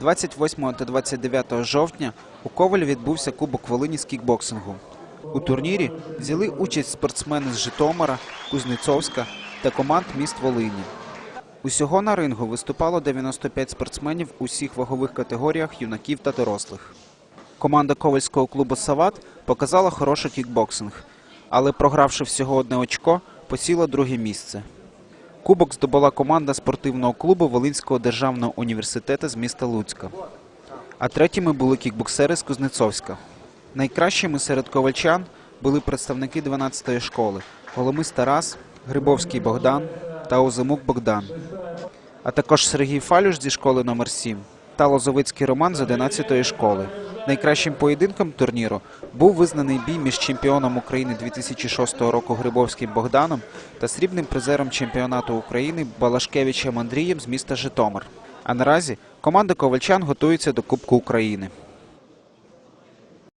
28 та 29 жовтня у Ковалі відбувся Кубок Волині з кікбоксингу. У турнірі взяли участь спортсмени з Житомира, Кузнецовська та команд міст Волині. Усього на рингу виступало 95 спортсменів у всіх вагових категоріях юнаків та дорослих. Команда ковальського клубу Сават показала хороший кікбоксинг, але програвши всього одне очко, посіла друге місце. Кубок здобула команда спортивного клубу Волинського державного університету з міста Луцька. А третіми були кікбоксери з Кузнецовська. Найкращими серед ковальчан були представники 12-ї школи Голомис Тарас, Грибовський Богдан та Озимук Богдан, а також Сергій Фалюш зі школи номер 7 та Лозовицький Роман з 11-ї школи. Найкращим поєдинком турніру був визнаний бій між чемпіоном України 2006 року Грибовським Богданом та срібним призером чемпіонату України Балашкевичем Андрієм з міста Житомир. А наразі команда ковальчан готується до Кубку України.